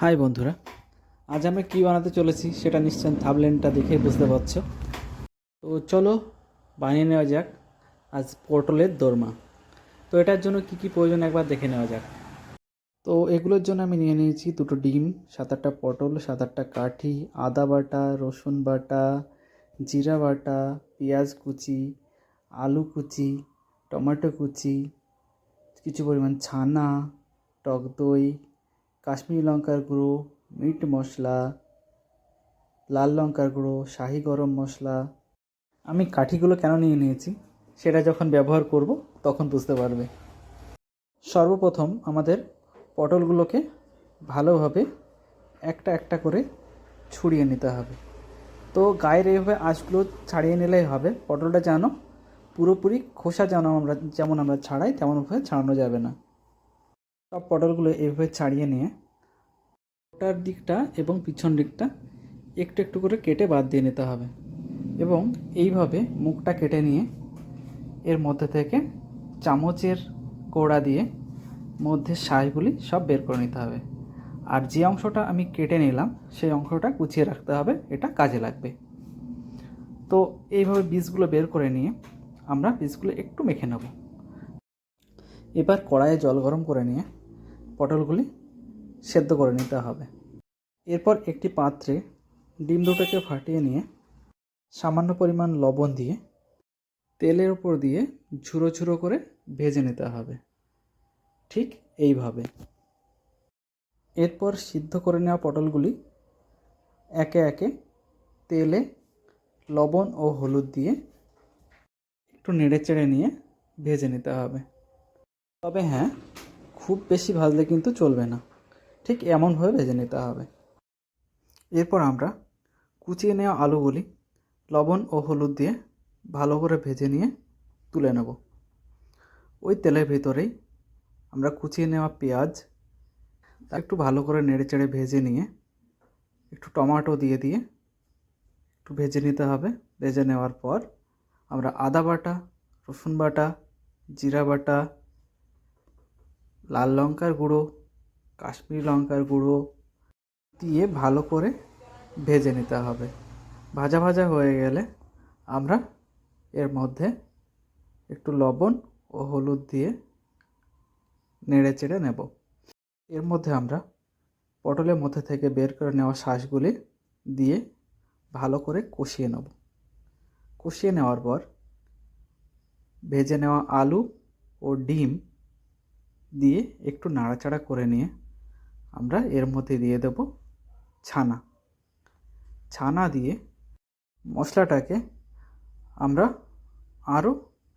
High বন্ধুরা, আজ আমরা কী বানাতে চলেছি সেটা নিশ্চয় থাবলেনটা দেখে বুঝতে পারছ। তো চলো বানিয়ে নেওয়া যাক আজ পটলের দোরমা। তো এটার জন্য কি কি প্রয়োজন একবার দেখে নেওয়া যাক। তো এগুলোর জন্য আমি নিয়ে নিয়েছি দুটো ডিম সাত আটটা পটল সাত আটটা কাঠি, আদা বাটা, রসুন বাটা, জিরা বাটা, পেঁয়াজ কুচি, আলু কুচি, টমেটো কুচি, কিছু পরিমাণ ছানা, টক দই কাশ্মীরি লঙ্কার গুঁড়ো, মিট মশলা, লাল লঙ্কার গুঁড়ো, শাহি গরম মশলা। আমি কাঠিগুলো কেন নিয়ে নিয়েছি? সেটা যখন ব্যবহার করব, তখন বুঝতে পারবে। সর্বপ্রথম আমাদের পটলগুলোকে ভালোভাবে একটা একটা করে ছড়িয়ে নিতে হবে। তো গায়ের এইভাবে আঁশগুলো ছাড়িয়ে নিলেই হবে। পটলটা যেন পুরোপুরি খোসা যেন আমরা, যেমন আমরা ছাড়াই, তেমনভাবে ছাড়ানো যাবে না। সব পটলগুলো এভাবে ছাড়িয়ে নিয়ে ওটার দিকটা এবং পিছন দিকটা একটু একটু করে কেটে বাদ দিয়ে নিতে হবে এবং এইভাবে মুখটা কেটে নিয়ে এর মধ্যে থেকে চামচের কোড়া দিয়ে মধ্যে শাঁসগুলি সব বের করে নিতে হবে। আর যে অংশটা আমি কেটে নিলাম, সেই অংশটা গুছিয়ে রাখতে হবে, এটা কাজে লাগবে। তো এইভাবে বীজগুলো বের করে নিয়ে আমরা বীজগুলো একটু মেখে নেব। এবার কড়াইয়ে জল গরম করে নিয়ে পটলগুলি সেদ্ধ করে নিতে হবে। এরপর একটি পাত্রে ডিম দুটোকে ফাটিয়ে নিয়ে সামান্য পরিমাণ লবণ দিয়ে তেলের উপর দিয়ে ঝুরো ঝুরো করে ভেজে নিতে হবে। ঠিক এইভাবে। এরপর সিদ্ধ করে নেওয়া পটলগুলি একে একে তেলে লবণ ও হলুদ দিয়ে একটু নেড়ে চেড়ে নিয়ে ভেজে নিতে হবে। তবে হ্যাঁ খুব বেশি ভাজলে কিন্তু চলবে না। ঠিক এমনভাবে ভেজে নিতে হবে। এরপর আমরা কুচিয়ে নেওয়া আলুগুলি লবণ ও হলুদ দিয়ে ভালো করে ভেজে নিয়ে তুলে নেব। ওই তেলের ভিতরেই আমরা কুচিয়ে নেওয়া পেঁয়াজ তা একটু ভালো করে নেড়ে চেড়ে ভেজে নিয়ে একটু টমেটো দিয়ে দিয়ে একটু ভেজে নিতে হবে। ভেজে নেওয়ার পর আমরা আদা বাটা, রসুন বাটা, জিরা বাটা লাল লঙ্কার গুঁড়ো, কাশ্মীরি লঙ্কার গুঁড়ো দিয়ে ভালো করে ভেজে নিতে হবে। ভাজা ভাজা হয়ে গেলে আমরা এর মধ্যে একটু লবণ ও হলুদ দিয়ে নেড়ে চেড়ে নেব। এর মধ্যে আমরা পটলের মধ্যে থেকে বের করে নেওয়া শ্বাসগুলি দিয়ে ভালো করে কষিয়ে নেব। কষিয়ে নেওয়ার পর ভেজে নেওয়া আলু ও ডিম দিয়ে একটু নাড়াচাড়া করে নিয়ে আমরা এর মধ্যে দিয়ে দেব ছানা। ছানা দিয়ে মশলাটাকে আমরা আরও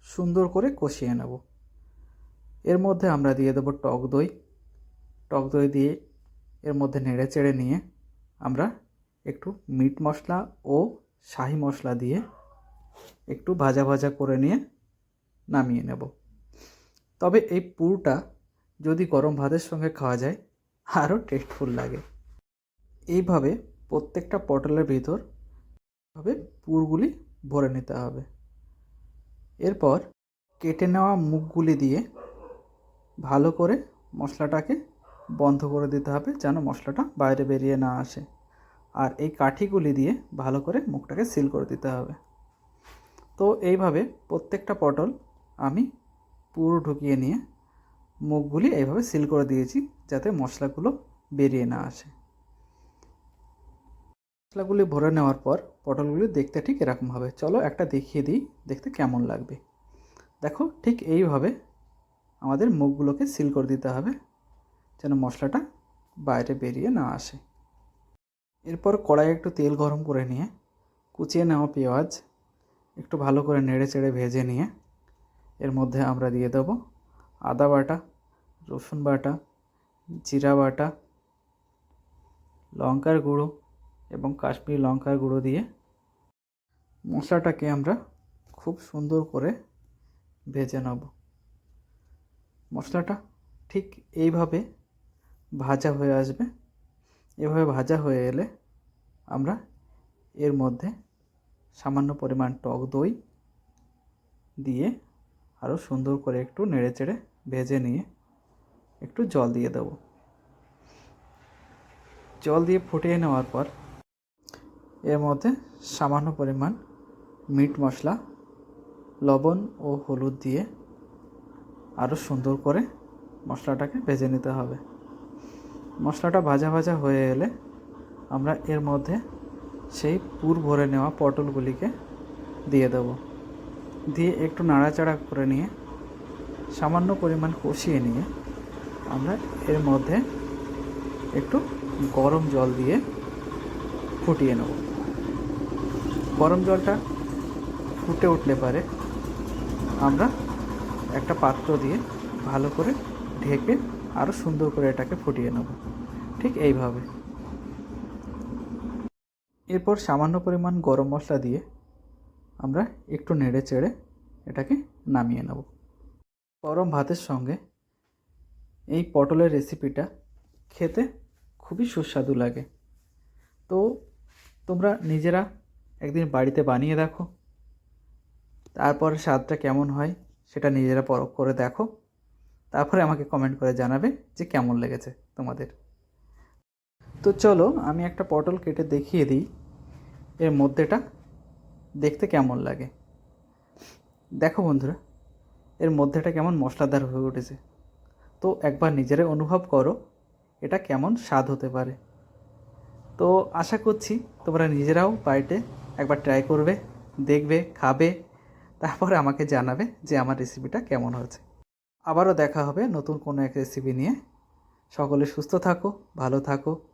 সুন্দর করে কষিয়ে নেব। এর মধ্যে আমরা দিয়ে দেবো টক দই। টক দই দিয়ে এর মধ্যে নেড়ে চেড়ে নিয়ে আমরা একটু মিট মশলা ও শাহি মশলা দিয়ে একটু ভাজা ভাজা করে নিয়ে নামিয়ে নেব। তবে এই পুরটা যদি গরম ভাতের সঙ্গে খাওয়া যায়, আরও টেস্টফুল লাগে। এইভাবে প্রত্যেকটা পটলের ভিতর ভাবে পুরগুলি ভরে নিতে হবে। এরপর কেটে নেওয়া মুখগুলি দিয়ে ভালো করে মশলাটাকে বন্ধ করে দিতে হবে যেন মশলাটা বাইরে বেরিয়ে না আসে। আর এই কাঠিগুলি দিয়ে ভালো করে মুখটাকে সিল করে দিতে হবে। তো এইভাবে প্রত্যেকটা পটল আমি পুরো ঢুকিয়ে নিয়ে মুখগুলি এইভাবে সিল করে দিয়েছি যাতে মশলাগুলো বেরিয়ে না আসে। মশলাগুলি ভরে নেওয়ার পর পটলগুলি দেখতে ঠিক এরকম হবে। চলো একটা দেখিয়ে দিই, দেখতে কেমন লাগবে। দেখো, ঠিক এইভাবে আমাদের মুখগুলোকে সিল করে দিতে হবে যেন মশলাটা বাইরে বেরিয়ে না আসে। এরপর কড়াইয়ে একটু তেল গরম করে নিয়ে, কুচিয়ে নেওয়া পেঁয়াজ একটু ভালো করে নেড়ে চেড়ে ভেজে নিয়ে, এর মধ্যে আমরা দিয়ে দেবো আদা বাটা রসুন বাটা, জিরা বাটা, লঙ্কার গুঁড়ো এবং কাশ্মীরি লঙ্কার গুঁড়ো দিয়ে মশলাটাকে আমরা খুব সুন্দর করে ভেজে নেব। মশলাটা ঠিক এইভাবে ভাজা হয়ে আসবে। এভাবে ভাজা হয়ে এলে আমরা এর মধ্যে সামান্য পরিমাণ টক দই দিয়ে আরও সুন্দর করে একটু নেড়ে চেড়ে ভেজে নিয়ে একটু জল দিয়ে দেবো। জল দিয়ে ফুটিয়ে নেওয়ার পর এর মধ্যে সামান্য পরিমাণ মিট মশলা, লবণ ও হলুদ দিয়ে আরও সুন্দর করে মশলাটাকে ভেজে নিতে হবে। মশলাটা ভাজা ভাজা হয়ে এলে আমরা এর মধ্যে সেই পুর ভরে নেওয়া পটলগুলিকে দিয়ে দেব। দিয়ে একটু নাড়াচাড়া করে নিয়ে সামান্য পরিমাণ কষিয়ে নিয়ে আমরা এর মধ্যে একটু গরম জল দিয়ে ফুটিয়ে নেব। গরম জলটা ফুটে উঠলে পারে আমরা একটা পাত্র দিয়ে ভালো করে ঢেকে আরও সুন্দর করে এটাকে ফুটিয়ে নেব। ঠিক এইভাবে। এরপর সামান্য পরিমাণ গরম মশলা দিয়ে আমরা একটু নেড়ে চেড়ে এটাকে নামিয়ে নেব। গরম ভাতের সঙ্গে এই পটলের রেসিপিটা খেতে খুবই সুস্বাদু লাগে। তো তোমরা নিজেরা একদিন বাড়িতে বানিয়ে দেখো, তারপর স্বাদটা কেমন হয় সেটা নিজেরা পরখ করে দেখো, তারপরে আমাকে কমেন্ট করে জানাবে যে কেমন লেগেছে তোমাদের। তো চলো আমি একটা পটল কেটে দেখিয়ে দিই, এর মধ্যেটা দেখতে কেমন লাগে। দেখো বন্ধুরা, এর মধ্যেটা কেমন মশলাদার হয়ে উঠেছে। তো একবার নিজেরা অনুভব করো, এটা কেমন স্বাদ হতে পারে। তো আশা করছি তোমরা নিজেরাও বাড়িতে একবার ট্রাই করবে, দেখবে, খাবে, তারপরে আমাকে জানাবে যে আমার রেসিপিটা কেমন হয়েছে। আবারও দেখা হবে নতুন কোনো এক রেসিপি নিয়ে। সকলে সুস্থ থাকো, ভালো থাকো।